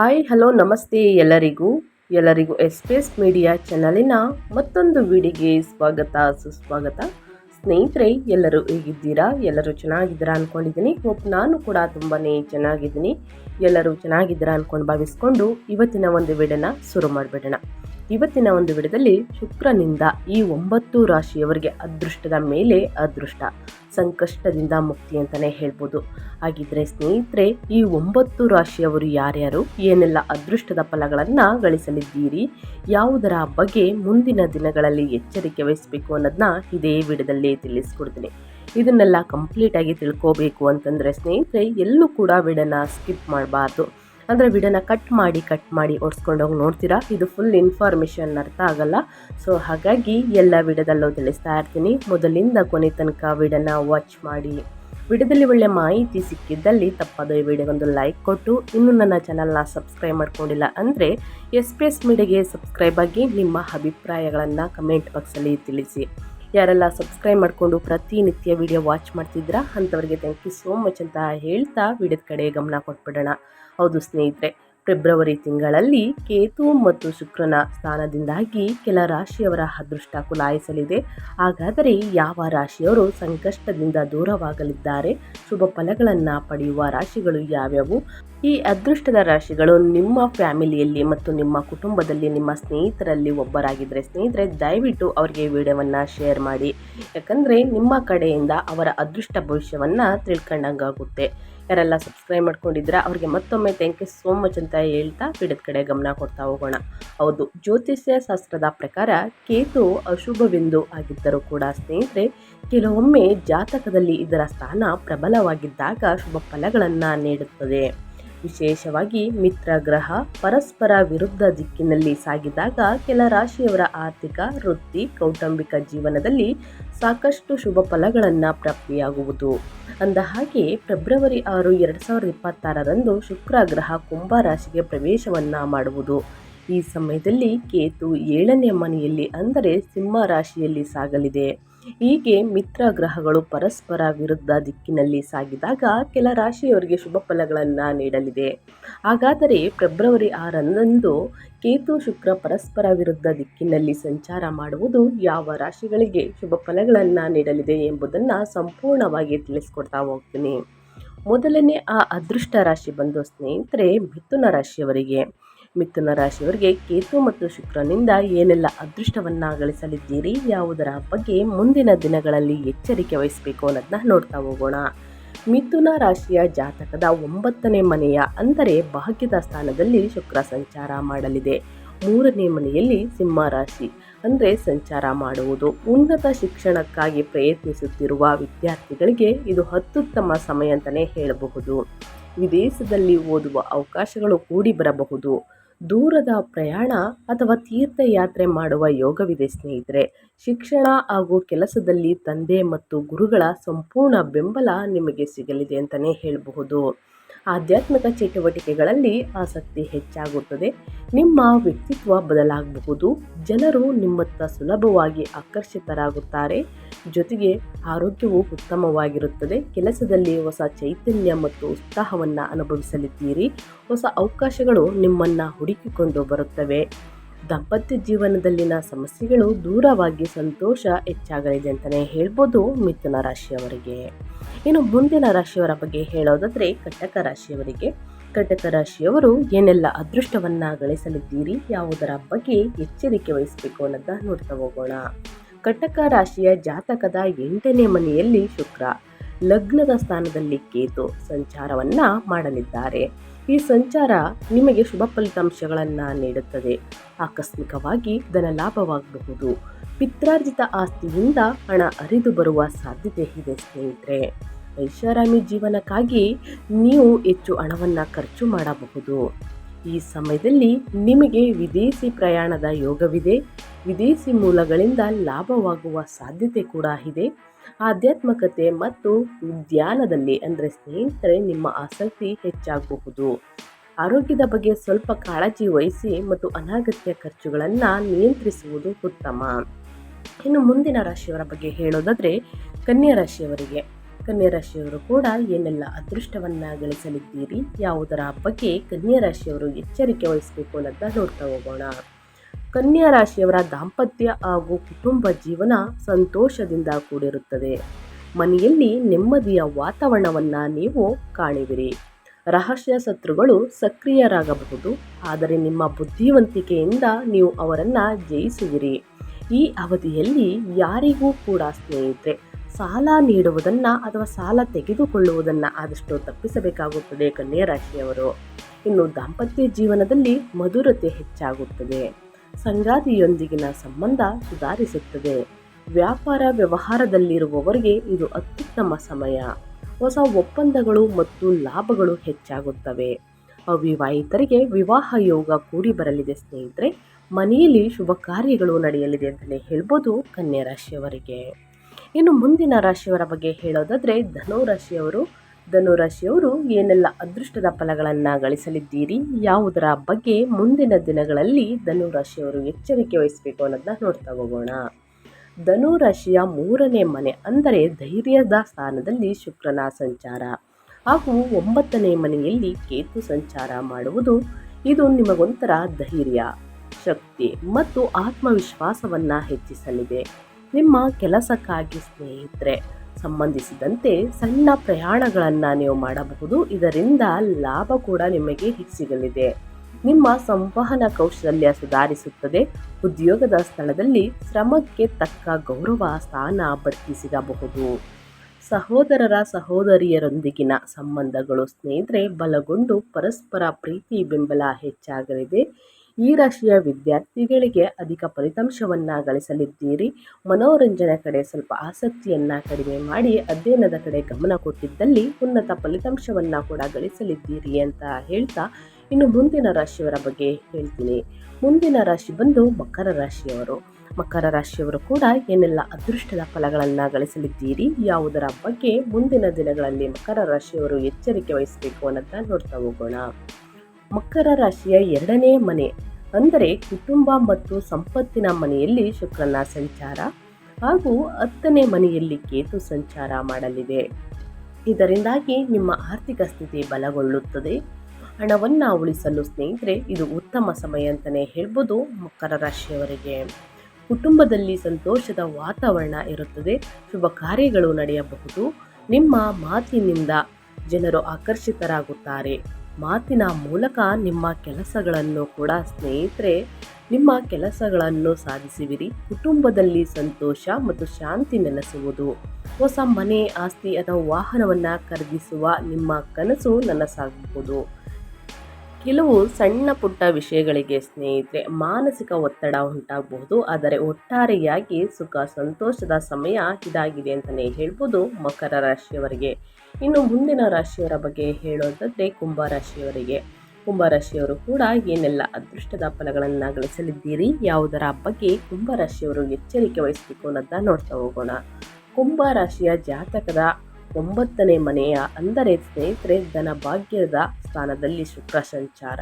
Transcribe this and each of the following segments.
Hi, hello, ನಮಸ್ತೆ ಎಲ್ಲರಿಗೂ. ಎಲ್ಲರಿಗೂ ಎಸ್ಪೇಸ್ ಮೀಡಿಯಾ ಚಾನಲಿನ ಮತ್ತೊಂದು ವಿಡಿಗೆ ಸ್ವಾಗತ, ಸುಸ್ವಾಗತ. ಸ್ನೇಹಿತರೆ, ಎಲ್ಲರೂ ಹೇಗಿದ್ದೀರಾ? ಎಲ್ಲರೂ ಚೆನ್ನಾಗಿದ್ದೀರಾ ಅಂದ್ಕೊಂಡಿದ್ದೀನಿ ಹೋಪ್ ನಾನು ಕೂಡ ತುಂಬಾ ಚೆನ್ನಾಗಿದ್ದೀನಿ. ಎಲ್ಲರೂ ಚೆನ್ನಾಗಿದ್ದೀರಾ ಅಂದ್ಕೊಂಡು ಭಾವಿಸ್ಕೊಂಡು ಇವತ್ತಿನ ಒಂದು ವಿಡಿಯೋನ ಶುರು ಮಾಡಿಬಿಡೋಣ. ಇವತ್ತಿನ ಒಂದು ವಿಡಿಯೋದಲ್ಲಿ ಶುಕ್ರನಿಂದ ಈ ಒಂಬತ್ತು ರಾಶಿಯವರಿಗೆ ಅದೃಷ್ಟದ ಮೇಲೆ ಅದೃಷ್ಟ. ಸಂಕಷ್ಟದಿಂದ ಮುಕ್ತಿ ಅಂತಲೇ ಹೇಳ್ಬೋದು. ಹಾಗಿದ್ರೆ ಸ್ನೇಹಿತರೆ, ಈ ಒಂಬತ್ತು ರಾಶಿಯವರು ಯಾರ್ಯಾರು? ಏನೆಲ್ಲ ಅದೃಷ್ಟದ ಫಲಗಳನ್ನು ಗಳಿಸಲಿದ್ದೀರಿ? ಯಾವುದರ ಬಗ್ಗೆ ಮುಂದಿನ ದಿನಗಳಲ್ಲಿ ಎಚ್ಚರಿಕೆ ವಹಿಸಬೇಕು ಅನ್ನೋದನ್ನ ಇದೇ ವಿಡಿಯೋದಲ್ಲಿ ತಿಳಿಸ್ಕೊಡ್ತೀನಿ. ಇದನ್ನೆಲ್ಲ ಕಂಪ್ಲೀಟಾಗಿ ತಿಳ್ಕೋಬೇಕು ಅಂತಂದರೆ ಸ್ನೇಹಿತರೆ, ಎಲ್ಲೂ ಕೂಡ ವಿಡಿಯೋನ ಸ್ಕಿಪ್ ಮಾಡಬಾರ್ದು. ಅಂದರೆ ವಿಡಿಯೋನ ಕಟ್ ಮಾಡಿ ಕಟ್ ಮಾಡಿ ಓಡಿಸ್ಕೊಂಡು ಹೋಗಿ ನೋಡ್ತೀರಾ? ಇದು ಫುಲ್ ಇನ್ಫಾರ್ಮೇಷನ್ ಅರ್ಥ ಆಗಲ್ಲ. ಸೊ ಹಾಗಾಗಿ ಎಲ್ಲ ವಿಡಿಯೋದಲ್ಲೂ ತಿಳಿಸ್ತಾ ಇರ್ತೀನಿ. ಮೊದಲಿಂದ ಕೊನೆ ತನಕ ವಿಡಿಯೋನ ವಾಚ್ ಮಾಡಿ. ವಿಡಿಯೋದಲ್ಲಿ ಒಳ್ಳೆ ಮಾಹಿತಿ ಸಿಕ್ಕಿದ್ದಲ್ಲಿ ತಪ್ಪದು ಈ ವಿಡಿಯೋಗೊಂದು ಲೈಕ್ ಕೊಟ್ಟು, ಇನ್ನೂ ನನ್ನ ಚಾನಲ್ನ ಸಬ್ಸ್ಕ್ರೈಬ್ ಮಾಡ್ಕೊಂಡಿಲ್ಲ ಅಂದರೆ ಎಸ್ ಪಿ ಎಸ್ ಮೀಡಿಯಾಗೆ ಸಬ್ಸ್ಕ್ರೈಬ್ ಆಗಿ ನಿಮ್ಮ ಅಭಿಪ್ರಾಯಗಳನ್ನು ಕಮೆಂಟ್ ಬಾಕ್ಸಲ್ಲಿ ತಿಳಿಸಿ. ಯಾರೆಲ್ಲ ಸಬ್ಸ್ಕ್ರೈಬ್ ಮಾಡಿಕೊಂಡು ಪ್ರತಿನಿತ್ಯ ವಿಡಿಯೋ ವಾಚ್ ಮಾಡ್ತಿದ್ರಾ ಅಂಥವ್ರಿಗೆ ಥ್ಯಾಂಕ್ ಯು ಸೋ ಮಚ್ ಅಂತ ಹೇಳ್ತಾ ವಿಡಿಯೋದ ಕಡೆ ಗಮನ ಕೊಟ್ಬಿಡೋಣ. ಹೌದು ಸ್ನೇಹಿತರೆ, ಫೆಬ್ರವರಿ ತಿಂಗಳಲ್ಲಿ ಕೇತು ಮತ್ತು ಶುಕ್ರನ ಸ್ಥಾನದಿಂದಾಗಿ ಕೆಲ ರಾಶಿಯವರ ಅದೃಷ್ಟ ಕುಲಾಯಿಸಲಿದೆ. ಹಾಗಾದರೆ ಯಾವ ರಾಶಿಯವರು ಸಂಕಷ್ಟದಿಂದ ದೂರವಾಗಲಿದ್ದಾರೆ? ಶುಭ ಫಲಗಳನ್ನು ಪಡೆಯುವ ರಾಶಿಗಳು ಯಾವ್ಯಾವು? ಈ ಅದೃಷ್ಟದ ರಾಶಿಗಳು ನಿಮ್ಮ ಫ್ಯಾಮಿಲಿಯಲ್ಲಿ ಮತ್ತು ನಿಮ್ಮ ಕುಟುಂಬದಲ್ಲಿ ನಿಮ್ಮ ಸ್ನೇಹಿತರಲ್ಲಿ ಒಬ್ಬರಾಗಿದ್ದರೆ ಸ್ನೇಹಿತರೆ, ದಯವಿಟ್ಟು ಅವರಿಗೆ ವಿಡಿಯೋವನ್ನು ಶೇರ್ ಮಾಡಿ. ಯಾಕಂದರೆ ನಿಮ್ಮ ಕಡೆಯಿಂದ ಅವರ ಅದೃಷ್ಟ ಭವಿಷ್ಯವನ್ನು ತಿಳ್ಕೊಂಡಂಗಾಗುತ್ತೆ. ಯಾರೆಲ್ಲ ಸಬ್ಸ್ಕ್ರೈಬ್ ಮಾಡ್ಕೊಂಡಿದ್ರೆ ಅವ್ರಿಗೆ ಮತ್ತೊಮ್ಮೆ ಥ್ಯಾಂಕ್ ಯು ಸೋ ಮಚ್ ಅಂತ ಹೇಳ್ತಾ ಪೀಡದ ಕಡೆ ಗಮನ ಕೊಡ್ತಾ ಹೋಗೋಣ. ಹೌದು, ಜ್ಯೋತಿಷ್ಯ ಶಾಸ್ತ್ರದ ಪ್ರಕಾರ ಕೇತು ಅಶುಭವೆಂದು ಆಗಿದ್ದರೂ ಕೂಡ ಸ್ನೇಹಿತರೆ, ಕೆಲವೊಮ್ಮೆ ಜಾತಕದಲ್ಲಿ ಇದರ ಸ್ಥಾನ ಪ್ರಬಲವಾಗಿದ್ದಾಗ ಶುಭ ಫಲಗಳನ್ನು ನೀಡುತ್ತದೆ. ವಿಶೇಷವಾಗಿ ಮಿತ್ರ ಗ್ರಹ ಪರಸ್ಪರ ವಿರುದ್ಧ ದಿಕ್ಕಿನಲ್ಲಿ ಸಾಗಿದಾಗ ಕೆಲ ರಾಶಿಯವರ ಆರ್ಥಿಕ, ವೃತ್ತಿ, ಕೌಟುಂಬಿಕ ಜೀವನದಲ್ಲಿ ಸಾಕಷ್ಟು ಶುಭ ಫಲಗಳನ್ನು ಪ್ರಾಪ್ತಿಯಾಗುವುದು. ಅಂದ ಹಾಗೆ ಫೆಬ್ರವರಿ ಆರು ಎರಡು ಸಾವಿರದ ಇಪ್ಪತ್ತಾರರಂದು ಶುಕ್ರ ಗ್ರಹ ಕುಂಭ ರಾಶಿಗೆ ಪ್ರವೇಶವನ್ನು ಮಾಡುವುದು. ಈ ಸಮಯದಲ್ಲಿ ಕೇತು ಏಳನೇ ಮನೆಯಲ್ಲಿ ಅಂದರೆ ಸಿಂಹ ರಾಶಿಯಲ್ಲಿ ಸಾಗಲಿದೆ. ಹೀಗೆ ಮಿತ್ರ ಗ್ರಹಗಳು ಪರಸ್ಪರ ವಿರುದ್ಧ ದಿಕ್ಕಿನಲ್ಲಿ ಸಾಗಿದಾಗ ಕೆಲ ರಾಶಿಯವರಿಗೆ ಶುಭ ಫಲಗಳನ್ನು ನೀಡಲಿದೆ. ಹಾಗಾದರೆ ಫೆಬ್ರವರಿ ಆರರಂದು ಕೇತು ಶುಕ್ರ ಪರಸ್ಪರ ವಿರುದ್ಧ ದಿಕ್ಕಿನಲ್ಲಿ ಸಂಚಾರ ಮಾಡುವುದು ಯಾವ ರಾಶಿಗಳಿಗೆ ಶುಭ ಫಲಗಳನ್ನು ನೀಡಲಿದೆ ಎಂಬುದನ್ನು ಸಂಪೂರ್ಣವಾಗಿ ತಿಳಿಸ್ಕೊಡ್ತಾ ಹೋಗ್ತೀನಿ. ಮೊದಲನೇ ಆ ಅದೃಷ್ಟ ರಾಶಿ ಬಂದು ಸ್ನೇಹಿತರೆ, ಮಿಥುನ ರಾಶಿಯವರಿಗೆ. ಮಿಥುನ ರಾಶಿಯವರಿಗೆ ಕೇತು ಮತ್ತು ಶುಕ್ರನಿಂದ ಏನೆಲ್ಲ ಅದೃಷ್ಟವನ್ನು ಗಳಿಸಲಿದ್ದೀರಿ, ಯಾವುದರ ಬಗ್ಗೆ ಮುಂದಿನ ದಿನಗಳಲ್ಲಿ ಎಚ್ಚರಿಕೆ ವಹಿಸಬೇಕು ಅನ್ನೋದನ್ನ ನೋಡ್ತಾ ಹೋಗೋಣ. ಮಿಥುನ ರಾಶಿಯ ಜಾತಕದ ಒಂಬತ್ತನೇ ಮನೆಯ, ಅಂದರೆ ಭಾಗ್ಯದ ಸ್ಥಾನದಲ್ಲಿ ಶುಕ್ರ ಸಂಚಾರ ಮಾಡಲಿದೆ. ಮೂರನೇ ಮನೆಯಲ್ಲಿ ಸಿಂಹ ರಾಶಿ, ಅಂದರೆ ಸಂಚಾರ ಮಾಡುವುದು. ಉನ್ನತ ಶಿಕ್ಷಣಕ್ಕಾಗಿ ಪ್ರಯತ್ನಿಸುತ್ತಿರುವ ವಿದ್ಯಾರ್ಥಿಗಳಿಗೆ ಇದು ಅತ್ಯುತ್ತಮ ಸಮಯ ಅಂತಲೇ ಹೇಳಬಹುದು. ವಿದೇಶದಲ್ಲಿ ಓದುವ ಅವಕಾಶಗಳು ಕೂಡಿ ಬರಬಹುದು. ದೂರದ ಪ್ರಯಾಣ ಅಥವಾ ತೀರ್ಥಯಾತ್ರೆ ಮಾಡುವ ಯೋಗವಿದೆ ಸ್ನೇಹಿತರೆ. ಶಿಕ್ಷಣ ಹಾಗೂ ಕೆಲಸದಲ್ಲಿ ತಂದೆ ಮತ್ತು ಗುರುಗಳ ಸಂಪೂರ್ಣ ಬೆಂಬಲ ನಿಮಗೆ ಸಿಗಲಿದೆ ಅಂತಲೇ ಹೇಳಬಹುದು. ಆಧ್ಯಾತ್ಮಿಕ ಚಟುವಟಿಕೆಗಳಲ್ಲಿ ಆಸಕ್ತಿ ಹೆಚ್ಚಾಗುತ್ತದೆ. ನಿಮ್ಮ ವ್ಯಕ್ತಿತ್ವ ಬದಲಾಗಬಹುದು. ಜನರು ನಿಮ್ಮತ್ತ ಸುಲಭವಾಗಿ ಆಕರ್ಷಿತರಾಗುತ್ತಾರೆ. ಜೊತೆಗೆ ಆರೋಗ್ಯವು ಉತ್ತಮವಾಗಿರುತ್ತದೆ. ಕೆಲಸದಲ್ಲಿ ಹೊಸ ಚೈತನ್ಯ ಮತ್ತು ಉತ್ಸಾಹವನ್ನು ಅನುಭವಿಸಲಿದ್ದೀರಿ. ಹೊಸ ಅವಕಾಶಗಳು ನಿಮ್ಮನ್ನು ಹುಡುಕಿಕೊಂಡು ಬರುತ್ತವೆ. ದಾಂಪತ್ಯ ಜೀವನದಲ್ಲಿನ ಸಮಸ್ಯೆಗಳು ದೂರವಾಗಿ ಸಂತೋಷ ಹೆಚ್ಚಾಗಲಿದೆ ಅಂತಲೇ ಹೇಳ್ಬೋದು ಮಿಥುನ ರಾಶಿಯವರಿಗೆ. ಇನ್ನು ಮುಂದಿನ ರಾಶಿಯವರ ಬಗ್ಗೆ ಹೇಳೋದಾದರೆ ಕಟಕ ರಾಶಿಯವರಿಗೆ. ಕಟಕ ರಾಶಿಯವರು ಏನೆಲ್ಲ ಅದೃಷ್ಟವನ್ನು ಗಳಿಸಲಿದ್ದೀರಿ, ಯಾವುದರ ಬಗ್ಗೆ ಎಚ್ಚರಿಕೆ ವಹಿಸಬೇಕು ಅನ್ನೋದನ್ನ ನೋಡ್ತಾ ಹೋಗೋಣ. ಕಟಕ ರಾಶಿಯ ಜಾತಕದ ಎಂಟನೇ ಮನೆಯಲ್ಲಿ ಶುಕ್ರ. ಲಗ್ನದ ಸ್ಥಾನದಲ್ಲಿ ಕೇತು ಸಂಚಾರವನ್ನು ಮಾಡಲಿದ್ದಾರೆ. ಈ ಸಂಚಾರ ನಿಮಗೆ ಶುಭ ಫಲಿತಾಂಶಗಳನ್ನು ನೀಡುತ್ತದೆ. ಆಕಸ್ಮಿಕವಾಗಿ ಧನ ಲಾಭವಾಗಬಹುದು. ಪಿತ್ರಾರ್ಜಿತ ಆಸ್ತಿಯಿಂದ ಹಣ ಅರಿದು ಬರುವ ಸಾಧ್ಯತೆ ಇದೆ ಸ್ನೇಹಿತರೆ. ಐಷಾರಾಮಿ ಜೀವನಕ್ಕಾಗಿ ನೀವು ಹೆಚ್ಚು ಹಣವನ್ನು ಖರ್ಚು ಮಾಡಬಹುದು. ಈ ಸಮಯದಲ್ಲಿ ನಿಮಗೆ ವಿದೇಶಿ ಪ್ರಯಾಣದ ಯೋಗವಿದೆ. ವಿದೇಶಿ ಮೂಲಗಳಿಂದ ಲಾಭವಾಗುವ ಸಾಧ್ಯತೆ ಕೂಡ ಇದೆ. ಆಧ್ಯಾತ್ಮಕತೆ ಮತ್ತು ಉದ್ಯಾನದಲ್ಲಿ ಅಂದರೆ ಸ್ನೇಹಿತರೆ ನಿಮ್ಮ ಆಸಕ್ತಿ ಹೆಚ್ಚಾಗಬಹುದು. ಆರೋಗ್ಯದ ಬಗ್ಗೆ ಸ್ವಲ್ಪ ಕಾಳಜಿ ವಹಿಸಿ ಮತ್ತು ಅನಗತ್ಯ ಖರ್ಚುಗಳನ್ನು ನಿಯಂತ್ರಿಸುವುದು ಉತ್ತಮ. ಇನ್ನು ಮುಂದಿನ ರಾಶಿಯವರ ಬಗ್ಗೆ ಹೇಳೋದಾದರೆ ಕನ್ಯಾ ರಾಶಿಯವರಿಗೆ. ಕನ್ಯಾ ರಾಶಿಯವರು ಕೂಡ ಏನೆಲ್ಲ ಅದೃಷ್ಟವನ್ನು ಗಳಿಸಲಿದ್ದೀರಿ, ಯಾವುದರ ಬಗ್ಗೆ ಕನ್ಯಾ ರಾಶಿಯವರು ಎಚ್ಚರಿಕೆ ವಹಿಸಬೇಕು ಅನ್ನೋದನ್ನ ನೋಡ್ತಾ ಹೋಗೋಣ. ಕನ್ಯಾ ರಾಶಿಯವರ ದಾಂಪತ್ಯ ಹಾಗೂ ಕುಟುಂಬ ಜೀವನ ಸಂತೋಷದಿಂದ ಕೂಡಿರುತ್ತದೆ. ಮನೆಯಲ್ಲಿ ನೆಮ್ಮದಿಯ ವಾತಾವರಣವನ್ನು ನೀವು ಕಾಣುವಿರಿ. ರಹಸ್ಯ ಶತ್ರುಗಳು ಸಕ್ರಿಯರಾಗಬಹುದು, ಆದರೆ ನಿಮ್ಮ ಬುದ್ಧಿವಂತಿಕೆಯಿಂದ ನೀವು ಅವರನ್ನು ಜಯಿಸುವಿರಿ. ಈ ಅವಧಿಯಲ್ಲಿ ಯಾರಿಗೂ ಕೂಡ ಸ್ನೇಹಿತರೆ, ಸಾಲ ನೀಡುವುದನ್ನು ಅಥವಾ ಸಾಲ ತೆಗೆದುಕೊಳ್ಳುವುದನ್ನು ಆದಷ್ಟು ತಪ್ಪಿಸಬೇಕಾಗುತ್ತದೆ ಕನ್ಯಾ ರಾಶಿಯವರು ಇನ್ನು ದಾಂಪತ್ಯ ಜೀವನದಲ್ಲಿ ಮಧುರತೆ ಹೆಚ್ಚಾಗುತ್ತದೆ. ಸಂಗಾತಿಯೊಂದಿಗಿನ ಸಂಬಂಧ ಸುಧಾರಿಸುತ್ತದೆ. ವ್ಯಾಪಾರ ವ್ಯವಹಾರದಲ್ಲಿರುವವರಿಗೆ ಇದು ಅತ್ಯುತ್ತಮ ಸಮಯ. ಹೊಸ ಒಪ್ಪಂದಗಳು ಮತ್ತು ಲಾಭಗಳು ಹೆಚ್ಚಾಗುತ್ತವೆ. ಅವಿವಾಹಿತರಿಗೆ ವಿವಾಹ ಯೋಗ ಕೂಡಿ ಬರಲಿದೆ ಸ್ನೇಹಿತರೆ. ಮನೆಯಲ್ಲಿ ಶುಭ ಕಾರ್ಯಗಳು ನಡೆಯಲಿದೆ ಅಂತಲೇ ಹೇಳ್ಬೋದು ಕನ್ಯಾ ರಾಶಿಯವರಿಗೆ. ಇನ್ನು ಮುಂದಿನ ರಾಶಿಯವರ ಬಗ್ಗೆ ಹೇಳೋದಾದರೆ ಧನು ರಾಶಿಯವರು ಧನು ರಾಶಿಯವರು ಏನೆಲ್ಲ ಅದೃಷ್ಟದ ಫಲಗಳನ್ನು ಗಳಿಸಲಿದ್ದೀರಿ, ಯಾವುದರ ಬಗ್ಗೆ ಮುಂದಿನ ದಿನಗಳಲ್ಲಿ ಧನುರಾಶಿಯವರು ಎಚ್ಚರಿಕೆ ವಹಿಸಬೇಕು ಅನ್ನೋದನ್ನ ನೋಡ್ತಾ ಹೋಗೋಣ. ಧನುರಾಶಿಯ ಮೂರನೇ ಮನೆ ಅಂದರೆ ಧೈರ್ಯದ ಸ್ಥಾನದಲ್ಲಿ ಶುಕ್ರನ ಸಂಚಾರ. ಹಾಗೂ ಒಂಬತ್ತನೇ ಮನೆಯಲ್ಲಿ ಕೇತು ಸಂಚಾರ ಮಾಡುವುದು, ಇದು ನಿಮಗೊಂಥರ ಧೈರ್ಯ, ಶಕ್ತಿ ಮತ್ತು ಆತ್ಮವಿಶ್ವಾಸವನ್ನು ಹೆಚ್ಚಿಸಲಿದೆ. ನಿಮ್ಮ ಕೆಲಸಕ್ಕಾಗಿ ಸ್ನೇಹಿತರೆ ಸಂಬಂಧಿಸಿದಂತೆ ಸಣ್ಣ ಪ್ರಯಾಣಗಳನ್ನು ನೀವು ಮಾಡಬಹುದು. ಇದರಿಂದ ಲಾಭ ಕೂಡ ನಿಮಗೆ ಸಿಗಲಿದೆ. ನಿಮ್ಮ ಸಂವಹನ ಕೌಶಲ್ಯ ಸುಧಾರಿಸುತ್ತದೆ. ಉದ್ಯೋಗದ ಸ್ಥಳದಲ್ಲಿ ಶ್ರಮಕ್ಕೆ ತಕ್ಕ ಗೌರವ, ಸ್ಥಾನ ಬಡ್ತಿ ಸಿಗಬಹುದು. ಸಹೋದರರ ಸಹೋದರಿಯರೊಂದಿಗಿನ ಸಂಬಂಧಗಳು ಸ್ನೇಹಿತರೆ, ಬಲಗೊಂಡು ಪರಸ್ಪರ ಪ್ರೀತಿ ಬೆಂಬಲ ಹೆಚ್ಚಾಗಲಿದೆ. ಈ ರಾಶಿಯ ವಿದ್ಯಾರ್ಥಿಗಳಿಗೆ ಅಧಿಕ ಫಲಿತಾಂಶವನ್ನು ಗಳಿಸಲಿದ್ದೀರಿ. ಮನೋರಂಜನೆ ಕಡೆ ಸ್ವಲ್ಪ ಆಸಕ್ತಿಯನ್ನು ಕಡಿಮೆ ಮಾಡಿ ಅಧ್ಯಯನದ ಕಡೆ ಗಮನ ಕೊಟ್ಟಿದ್ದಲ್ಲಿ ಉನ್ನತ ಫಲಿತಾಂಶವನ್ನು ಕೂಡ ಗಳಿಸಲಿದ್ದೀರಿ ಅಂತ ಹೇಳ್ತಾ ಇನ್ನು ಮುಂದಿನ ರಾಶಿಯವರ ಬಗ್ಗೆ ಹೇಳ್ತೀನಿ. ಮುಂದಿನ ರಾಶಿ ಬಂದು ಮಕರ ರಾಶಿಯವರು. ಮಕರ ರಾಶಿಯವರು ಕೂಡ ಏನೆಲ್ಲ ಅದೃಷ್ಟದ ಫಲಗಳನ್ನು ಗಳಿಸಲಿದ್ದೀರಿ, ಯಾವುದರ ಬಗ್ಗೆ ಮುಂದಿನ ದಿನಗಳಲ್ಲಿ ಮಕರ ರಾಶಿಯವರು ಎಚ್ಚರಿಕೆ ವಹಿಸಬೇಕು ಅನ್ನೋದನ್ನ ನೋಡ್ತಾ ಹೋಗೋಣ. ಮಕರ ರಾಶಿಯ ಎರಡನೇ ಮನೆ ಅಂದರೆ ಕುಟುಂಬ ಮತ್ತು ಸಂಪತ್ತಿನ ಮನೆಯಲ್ಲಿ ಶುಕ್ರನ ಸಂಚಾರ ಹಾಗೂ ಹತ್ತನೇ ಮನೆಯಲ್ಲಿ ಕೇತು ಸಂಚಾರ ಮಾಡಲಿದೆ. ಇದರಿಂದಾಗಿ ನಿಮ್ಮ ಆರ್ಥಿಕ ಸ್ಥಿತಿ ಬಲಗೊಳ್ಳುತ್ತದೆ. ಹಣವನ್ನು ಉಳಿಸಲು ಸ್ನೇಹಿತರೆ, ಇದು ಉತ್ತಮ ಸಮಯ ಅಂತಲೇ ಹೇಳ್ಬೋದು ಮಕರ ರಾಶಿಯವರಿಗೆ. ಕುಟುಂಬದಲ್ಲಿ ಸಂತೋಷದ ವಾತಾವರಣ ಇರುತ್ತದೆ. ಶುಭ ಕಾರ್ಯಗಳು ನಡೆಯಬಹುದು. ನಿಮ್ಮ ಮಾತಿನಿಂದ ಜನರು ಆಕರ್ಷಿತರಾಗುತ್ತಾರೆ. ಮಾತಿನ ಮೂಲಕ ನಿಮ್ಮ ಕೆಲಸಗಳನ್ನು ಕೂಡ ಸ್ನೇಹಿತರೆ, ನಿಮ್ಮ ಕೆಲಸಗಳನ್ನು ಸಾಧಿಸುವಿರಿ. ಕುಟುಂಬದಲ್ಲಿ ಸಂತೋಷ ಮತ್ತು ಶಾಂತಿ ನೆಲೆಸುವುದು. ಹೊಸ ಮನೆ, ಆಸ್ತಿ ಅಥವಾ ವಾಹನವನ್ನು ಖರೀದಿಸುವ ನಿಮ್ಮ ಕನಸು ನನಸಾಗಬಹುದು ಕೆಲವು ಸಣ್ಣ ಪುಟ್ಟ ವಿಷಯಗಳಿಗೆ ಸ್ನೇಹಿತರೆ, ಮಾನಸಿಕ ಒತ್ತಡ ಉಂಟಾಗಬಹುದು, ಆದರೆ ಒಟ್ಟಾರೆಯಾಗಿ ಸುಖ, ಸಂತೋಷದ ಸಮಯ ಇದಾಗಿದೆ ಅಂತಲೇ ಹೇಳ್ಬೋದು ಮಕರ ರಾಶಿಯವರಿಗೆ. ಇನ್ನು ಮುಂದಿನ ರಾಶಿಯವರ ಬಗ್ಗೆ ಹೇಳೋದಾದರೆ ಕುಂಭರಾಶಿಯವರಿಗೆ ಕುಂಭರಾಶಿಯವರು ಕೂಡ ಏನೆಲ್ಲ ಅದೃಷ್ಟದ ಫಲಗಳನ್ನು ಗಳಿಸಲಿದ್ದೀರಿ, ಯಾವುದರ ಬಗ್ಗೆ ಕುಂಭರಾಶಿಯವರು ಎಚ್ಚರಿಕೆ ವಹಿಸಬೇಕು ಅನ್ನೋದನ್ನ ನೋಡ್ತಾ ಹೋಗೋಣ. ಕುಂಭರಾಶಿಯ ಜಾತಕದ ಒಂಬತ್ತನೇ ಮನೆಯ ಅಂದರೆ ಸ್ನೇಹಿತರೆ ಧನ ಭಾಗ್ಯದ ಸ್ಥಾನದಲ್ಲಿ ಶುಕ್ರ ಸಂಚಾರ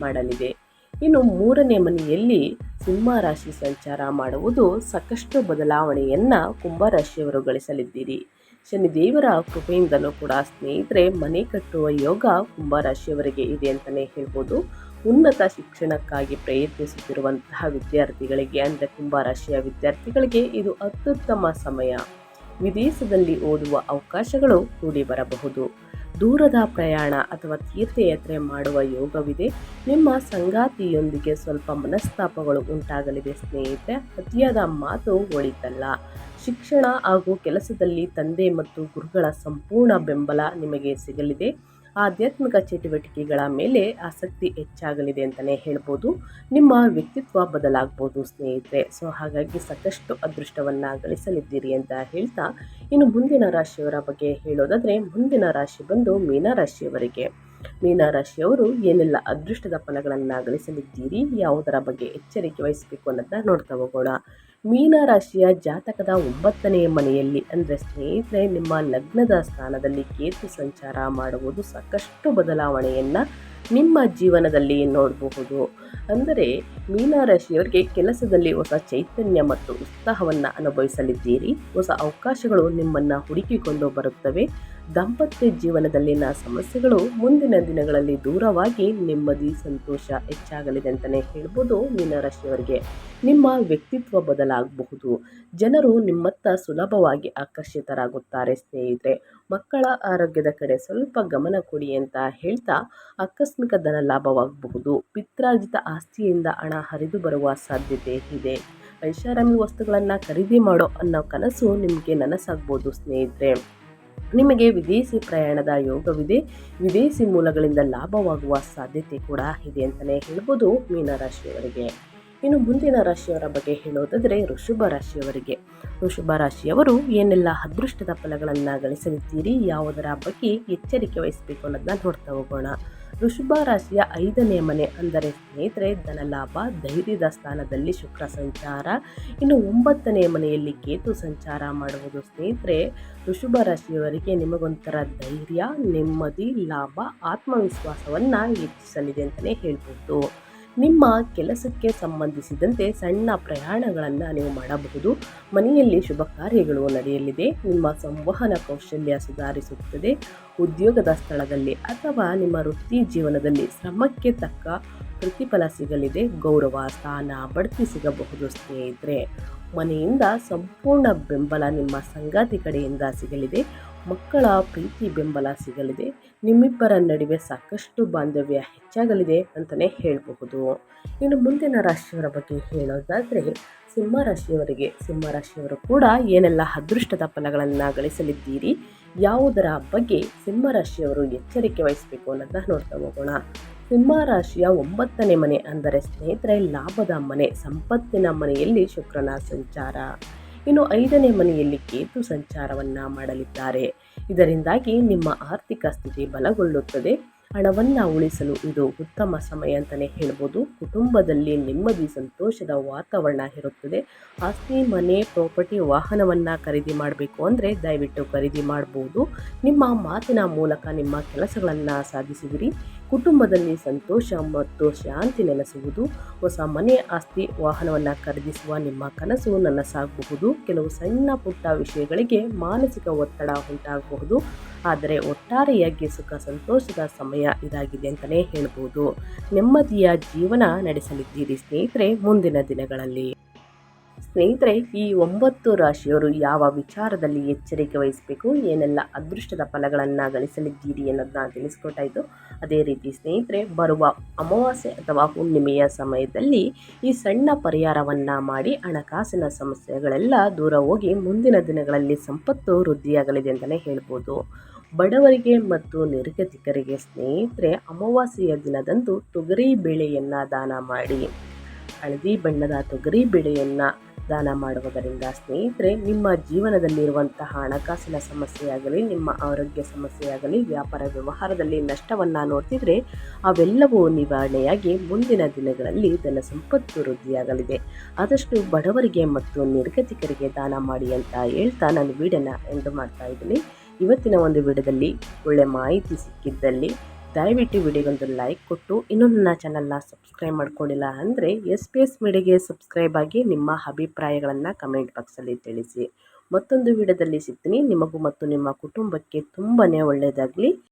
ಮಾಡಲಿದೆ. ಇನ್ನು ಮೂರನೇ ಮನೆಯಲ್ಲಿ ಸಿಂಹ ರಾಶಿ ಸಂಚಾರ ಮಾಡುವುದು ಸಾಕಷ್ಟು ಬದಲಾವಣೆಯನ್ನು ಕುಂಭರಾಶಿಯವರು ಗಳಿಸಲಿದ್ದೀರಿ. ಶನಿದೇವರ ಕೃಪೆಯಿಂದಲೂ ಕೂಡ ಸ್ನೇಹಿತರೆ, ಮನೆ ಕಟ್ಟುವ ಯೋಗ ಕುಂಭರಾಶಿಯವರಿಗೆ ಇದೆ ಅಂತಲೇ ಹೇಳ್ಬೋದು. ಉನ್ನತ ಶಿಕ್ಷಣಕ್ಕಾಗಿ ಪ್ರಯತ್ನಿಸುತ್ತಿರುವಂತಹ ವಿದ್ಯಾರ್ಥಿಗಳಿಗೆ, ಅಂದರೆ ಕುಂಭರಾಶಿಯ ವಿದ್ಯಾರ್ಥಿಗಳಿಗೆ ಇದು ಅತ್ಯುತ್ತಮ ಸಮಯ. ವಿದೇಶದಲ್ಲಿ ಓದುವ ಅವಕಾಶಗಳು ಕೂಡಿ ಬರಬಹುದು ದೂರದ ಪ್ರಯಾಣ ಅಥವಾ ತೀರ್ಥಯಾತ್ರೆ ಮಾಡುವ ಯೋಗವಿದೆ. ನಿಮ್ಮ ಸಂಗಾತಿಯೊಂದಿಗೆ ಸ್ವಲ್ಪ ಮನಸ್ತಾಪಗಳು ಉಂಟಾಗಲಿದೆ ಸ್ನೇಹಿತರೆ, ಅತಿಯಾದ ಮಾತು ಒಳಿತಲ್ಲ. ಶಿಕ್ಷಣ ಹಾಗೂ ಕೆಲಸದಲ್ಲಿ ತಂದೆ ಮತ್ತು ಗುರುಗಳ ಸಂಪೂರ್ಣ ಬೆಂಬಲ ನಿಮಗೆ ಸಿಗಲಿದೆ. ಆಧ್ಯಾತ್ಮಿಕ ಚಟುವಟಿಕೆಗಳ ಮೇಲೆ ಆಸಕ್ತಿ ಹೆಚ್ಚಾಗಲಿದೆ ಅಂತಲೇ ಹೇಳ್ಬೋದು. ನಿಮ್ಮ ವ್ಯಕ್ತಿತ್ವ ಬದಲಾಗ್ಬೋದು ಸ್ನೇಹಿತರೆ. ಸೊ, ಹಾಗಾಗಿ ಸಾಕಷ್ಟು ಅದೃಷ್ಟವನ್ನು ಗಳಿಸಲಿದ್ದೀರಿ ಅಂತ ಹೇಳ್ತಾ ಇನ್ನು ಮುಂದಿನ ರಾಶಿಯವರ ಬಗ್ಗೆ ಹೇಳೋದಾದರೆ ಮುಂದಿನ ರಾಶಿ ಬಂದು ಮೀನರಾಶಿಯವರಿಗೆ ಮೀನರಾಶಿಯವರು ಏನೆಲ್ಲ ಅದೃಷ್ಟದ ಫಲಗಳನ್ನು ಗಳಿಸಲಿದ್ದೀರಿ ಯಾವುದರ ಬಗ್ಗೆ ಎಚ್ಚರಿಕೆ ವಹಿಸಬೇಕು ಅನ್ನೋದನ್ನ ನೋಡ್ತಾ ಹೋಗೋಣ. ಮೀನರಾಶಿಯ ಜಾತಕದ ಒಂಬತ್ತನೆಯ ಮನೆಯಲ್ಲಿ ಅಂದರೆ ಸ್ನೇಹಿತರೆ, ನಿಮ್ಮ ಲಗ್ನದ ಸ್ಥಾನದಲ್ಲಿ ಕೇತು ಸಂಚಾರ ಮಾಡುವುದು ಸಾಕಷ್ಟು ಬದಲಾವಣೆಯನ್ನು ನಿಮ್ಮ ಜೀವನದಲ್ಲಿ ನೋಡಬಹುದು. ಅಂದರೆ ಮೀನರಾಶಿಯವರಿಗೆ ಕೆಲಸದಲ್ಲಿ ಹೊಸ ಚೈತನ್ಯ ಮತ್ತು ಉತ್ಸಾಹವನ್ನು ಅನುಭವಿಸಲಿದ್ದೀರಿ. ಹೊಸ ಅವಕಾಶಗಳು ನಿಮ್ಮನ್ನು ಹುಡುಕಿಕೊಂಡು ಬರುತ್ತವೆ. ದಾಂಪತ್ಯ ಜೀವನದಲ್ಲಿನ ಸಮಸ್ಯೆಗಳು ಮುಂದಿನ ದಿನಗಳಲ್ಲಿ ದೂರವಾಗಿ ನೆಮ್ಮದಿ, ಸಂತೋಷ ಹೆಚ್ಚಾಗಲಿದೆ ಅಂತಲೇ ಹೇಳ್ಬೋದು ಮೀನರಾಶಿಯವರಿಗೆ ನಿಮ್ಮ ವ್ಯಕ್ತಿತ್ವ ಬದಲಾಗಬಹುದು. ಜನರು ನಿಮ್ಮತ್ತ ಸುಲಭವಾಗಿ ಆಕರ್ಷಿತರಾಗುತ್ತಾರೆ ಸ್ನೇಹಿತರೆ. ಮಕ್ಕಳ ಆರೋಗ್ಯದ ಕಡೆ ಸ್ವಲ್ಪ ಗಮನ ಕೊಡಿ ಅಂತ ಹೇಳ್ತಾ ಆಕಸ್ಮಿಕ ಧನ ಲಾಭವಾಗಬಹುದು. ಪಿತ್ರಾರ್ಜಿತ ಆಸ್ತಿಯಿಂದ ಹಣ ಹರಿದು ಬರುವ ಸಾಧ್ಯತೆ ಇದೆ. ಐಷಾರಾಮಿ ವಸ್ತುಗಳನ್ನು ಖರೀದಿ ಮಾಡೋ ಅನ್ನೋ ಕನಸು ನಿಮಗೆ ನನಸಾಗ್ಬೋದು ಸ್ನೇಹಿತರೆ. ನಿಮಗೆ ವಿದೇಶಿ ಪ್ರಯಾಣದ ಯೋಗವಿದೆ. ವಿದೇಶಿ ಮೂಲಗಳಿಂದ ಲಾಭವಾಗುವ ಸಾಧ್ಯತೆ ಕೂಡ ಇದೆ ಅಂತಲೇ ಹೇಳ್ಬೋದು ಮೀನರಾಶಿಯವರಿಗೆ. ಇನ್ನು ಮುಂದಿನ ರಾಶಿಯವರ ಬಗ್ಗೆ ಹೇಳೋದಾದರೆ ಋಷಭ ರಾಶಿಯವರಿಗೆ. ಋಷಭ ರಾಶಿಯವರು ಏನೆಲ್ಲ ಅದೃಷ್ಟದ ಫಲಗಳನ್ನು ಗಳಿಸಲಿದ್ದೀರಿ, ಯಾವುದರ ಬಗ್ಗೆ ಎಚ್ಚರಿಕೆ ವಹಿಸಬೇಕು ಅನ್ನೋದನ್ನ ನೋಡ್ತಾ ಹೋಗೋಣ. ಋಷಭ ರಾಶಿಯ ಐದನೇ ಮನೆ ಅಂದರೆ ಸ್ನೇಹಿತರೆ ಧನಲಾಭ ಧೈರ್ಯದ ಸ್ಥಾನದಲ್ಲಿ ಶುಕ್ರ ಸಂಚಾರ. ಇನ್ನು ಒಂಬತ್ತನೇ ಮನೆಯಲ್ಲಿ ಕೇತು ಸಂಚಾರ ಮಾಡುವುದು ಸ್ನೇಹಿತರೆ ಋಷಭ ರಾಶಿಯವರಿಗೆ ನಿಮಗೊಂಥರ ಧೈರ್ಯ, ನೆಮ್ಮದಿ, ಲಾಭ, ಆತ್ಮವಿಶ್ವಾಸವನ್ನು ಹೆಚ್ಚಿಸಲಿದೆ ಅಂತಲೇ ಹೇಳ್ಬೋದು. ನಿಮ್ಮ ಕೆಲಸಕ್ಕೆ ಸಂಬಂಧಿಸಿದಂತೆ ಸಣ್ಣ ಪ್ರಯಾಣಗಳನ್ನು ನೀವು ಮಾಡಬಹುದು. ಮನೆಯಲ್ಲಿ ಶುಭ ಕಾರ್ಯಗಳು ನಡೆಯಲಿದೆ. ನಿಮ್ಮ ಸಂವಹನ ಕೌಶಲ್ಯ ಸುಧಾರಿಸುತ್ತದೆ. ಉದ್ಯೋಗದ ಸ್ಥಳದಲ್ಲಿ ಅಥವಾ ನಿಮ್ಮ ವೃತ್ತಿ ಜೀವನದಲ್ಲಿ ಶ್ರಮಕ್ಕೆ ತಕ್ಕ ಪ್ರತಿಫಲ ಸಿಗಲಿದೆ. ಗೌರವ, ಸ್ಥಾನ ಬಡ್ತಿ ಸಿಗಬಹುದು ಸ್ನೇಹಿತರೆ. ಮನೆಯಿಂದ ಸಂಪೂರ್ಣ ಬೆಂಬಲ ನಿಮ್ಮ ಸಂಗಾತಿ ಕಡೆಯಿಂದ ಸಿಗಲಿದೆ. ಮಕ್ಕಳ ಪ್ರೀತಿ ಬೆಂಬಲ ಸಿಗಲಿದೆ. ನಿಮ್ಮಿಬ್ಬರ ನಡುವೆ ಸಾಕಷ್ಟು ಬಾಂಧವ್ಯ ಹೆಚ್ಚಾಗಲಿದೆ ಅಂತಲೇ ಹೇಳಬಹುದು. ಇನ್ನು ಮುಂದಿನ ರಾಶಿಯವರ ಬಗ್ಗೆ ಹೇಳೋದಾದರೆ ಸಿಂಹ ರಾಶಿಯವರು ಕೂಡ ಏನೆಲ್ಲ ಅದೃಷ್ಟದ ಫಲಗಳನ್ನು ಗಳಿಸಲಿದ್ದೀರಿ, ಯಾವುದರ ಬಗ್ಗೆ ಸಿಂಹ ರಾಶಿಯವರು ಎಚ್ಚರಿಕೆ ವಹಿಸಬೇಕು ಅನ್ನೋದನ್ನ ನೋಡ್ತಾ ಹೋಗೋಣ. ಸಿಂಹ ರಾಶಿಯ ಒಂಬತ್ತನೇ ಮನೆ ಅಂದರೆ ಸ್ನೇಹಿತರೆ, ಲಾಭದ ಮನೆ, ಸಂಪತ್ತಿನ ಮನೆಯಲ್ಲಿ ಶುಕ್ರನ ಸಂಚಾರ. ಇನ್ನು ಐದನೇ ಮನೆಯಲ್ಲಿ ಕೇತು ಸಂಚಾರವನ್ನು ಮಾಡಲಿದ್ದಾರೆ. ಇದರಿಂದಾಗಿ ನಿಮ್ಮ ಆರ್ಥಿಕ ಸ್ಥಿತಿ ಬಲಗೊಳ್ಳುತ್ತದೆ. ಹಣವನ್ನು ಉಳಿಸಲು ಇದು ಉತ್ತಮ ಸಮಯ ಅಂತಲೇ ಹೇಳ್ಬೋದು. ಕುಟುಂಬದಲ್ಲಿ ನೆಮ್ಮದಿ, ಸಂತೋಷದ ವಾತಾವರಣ ಇರುತ್ತದೆ. ಆಸ್ತಿ, ಮನೆ, ಪ್ರಾಪರ್ಟಿ ವಾಹನವನ್ನು ಖರೀದಿ ಮಾಡಬೇಕು ಅಂದರೆ ದಯವಿಟ್ಟು ಖರೀದಿ ಮಾಡ್ಬೋದು. ನಿಮ್ಮ ಮಾತಿನ ಮೂಲಕ ನಿಮ್ಮ ಕೆಲಸಗಳನ್ನು ಸಾಧಿಸಿದಿರಿ. ಕುಟುಂಬದಲ್ಲಿ ಸಂತೋಷ ಮತ್ತು ಶಾಂತಿ ನೆಲೆಸುವುದು. ಹೊಸ ಮನೆ ಆಸ್ತಿ ವಾಹನವನ್ನು ಖರೀದಿಸುವ ನಿಮ್ಮ ಕನಸು ನನಸಾಗಬಹುದು. ಕೆಲವು ಸಣ್ಣ ಪುಟ್ಟ ವಿಷಯಗಳಿಗೆ ಮಾನಸಿಕ ಒತ್ತಡ ಉಂಟಾಗಬಹುದು. ಆದರೆ ಒಟ್ಟಾರೆಯಾಗಿ ಸುಖ ಸಂತೋಷದ ಸಮಯ ಇದಾಗಿದೆ ಅಂತಲೇ ಹೇಳ್ಬೋದು. ನೆಮ್ಮದಿಯ ಜೀವನ ನಡೆಸಲಿದ್ದೀರಿ ಸ್ನೇಹಿತರೆ, ಮುಂದಿನ ದಿನಗಳಲ್ಲಿ. ಸ್ನೇಹಿತರೆ, ಈ ಒಂಬತ್ತು ರಾಶಿಯವರು ಯಾವ ವಿಚಾರದಲ್ಲಿ ಎಚ್ಚರಿಕೆ ವಹಿಸಬೇಕು, ಏನೆಲ್ಲ ಅದೃಷ್ಟದ ಫಲಗಳನ್ನು ಗಳಿಸಲಿದ್ದೀರಿ ಅನ್ನೋದನ್ನ ತಿಳಿಸ್ಕೊಟ್ಟಾಯಿತು ಅದೇ ರೀತಿ ಸ್ನೇಹಿತರೆ, ಬರುವ ಅಮಾವಾಸ್ಯೆ ಅಥವಾ ಹುಣ್ಣಿಮೆಯ ಸಮಯದಲ್ಲಿ ಈ ಸಣ್ಣ ಪರಿಹಾರವನ್ನು ಮಾಡಿ ಹಣಕಾಸಿನ ಸಮಸ್ಯೆಗಳೆಲ್ಲ ದೂರ ಹೋಗಿ ಮುಂದಿನ ದಿನಗಳಲ್ಲಿ ಸಂಪತ್ತು ವೃದ್ಧಿಯಾಗಲಿದೆ ಅಂತಲೇ ಹೇಳ್ಬೋದು. ಬಡವರಿಗೆ ಮತ್ತು ನಿರ್ಗತಿಕರಿಗೆ ಸ್ನೇಹಿತರೆ, ಅಮಾವಾಸ್ಯೆಯ ದಿನದಂದು ತೊಗರಿ ಬೇಳೆಯನ್ನು ದಾನ ಮಾಡಿ. ಹಳದಿ ಬಣ್ಣದ ತೊಗರಿ ಬೇಳೆಯನ್ನು ದಾನ ಮಾಡುವುದರಿಂದ ಸ್ನೇಹಿತರೆ, ನಿಮ್ಮ ಜೀವನದಲ್ಲಿರುವಂತಹ ಹಣಕಾಸಿನ ಸಮಸ್ಯೆಯಾಗಲಿ, ನಿಮ್ಮ ಆರೋಗ್ಯ ಸಮಸ್ಯೆಯಾಗಲಿ, ವ್ಯಾಪಾರ ವ್ಯವಹಾರದಲ್ಲಿ ನಷ್ಟವನ್ನು ನೋಡ್ತಿದ್ರೆ ಅವೆಲ್ಲವೂ ನಿವಾರಣೆಯಾಗಿ ಮುಂದಿನ ದಿನಗಳಲ್ಲಿ ಧನ ಸಂಪತ್ತು ವೃದ್ಧಿಯಾಗಲಿದೆ. ಆದಷ್ಟು ಬಡವರಿಗೆ ಮತ್ತು ನಿರ್ಗತಿಕರಿಗೆ ದಾನ ಮಾಡಿ ಅಂತ ಹೇಳ್ತಾ ನಾನು ವೀಡಿಯೋನ ಎಂದು ಮಾಡ್ತಾ ಇದ್ದೀನಿ. ಇವತ್ತಿನ ಒಂದು ವಿಡಿಯೋದಲ್ಲಿ ಒಳ್ಳೆ ಮಾಹಿತಿ ಸಿಕ್ಕಿದ್ದಲ್ಲಿ ದಯವಿಟ್ಟು ವಿಡಿಯೋಗೊಂದು ಲೈಕ್ ಕೊಟ್ಟು, ಇನ್ನೂ ನನ್ನ ಚಾನಲ್ನ ಸಬ್ಸ್ಕ್ರೈಬ್ ಮಾಡ್ಕೊಂಡಿಲ್ಲ ಅಂದರೆ ಎಸ್ ಪಿ ಎಸ್ ಮೀಡಿಯಾಗೆ ಸಬ್ಸ್ಕ್ರೈಬ್ ಆಗಿ ನಿಮ್ಮ ಅಭಿಪ್ರಾಯಗಳನ್ನು ಕಮೆಂಟ್ ಬಾಕ್ಸಲ್ಲಿ ತಿಳಿಸಿ. ಮತ್ತೊಂದು ವಿಡಿಯೋದಲ್ಲಿ ಸಿಗ್ತೀನಿ. ನಿಮಗೂ ಮತ್ತು ನಿಮ್ಮ ಕುಟುಂಬಕ್ಕೆ ತುಂಬಾ ಒಳ್ಳೆಯದಾಗಲಿ.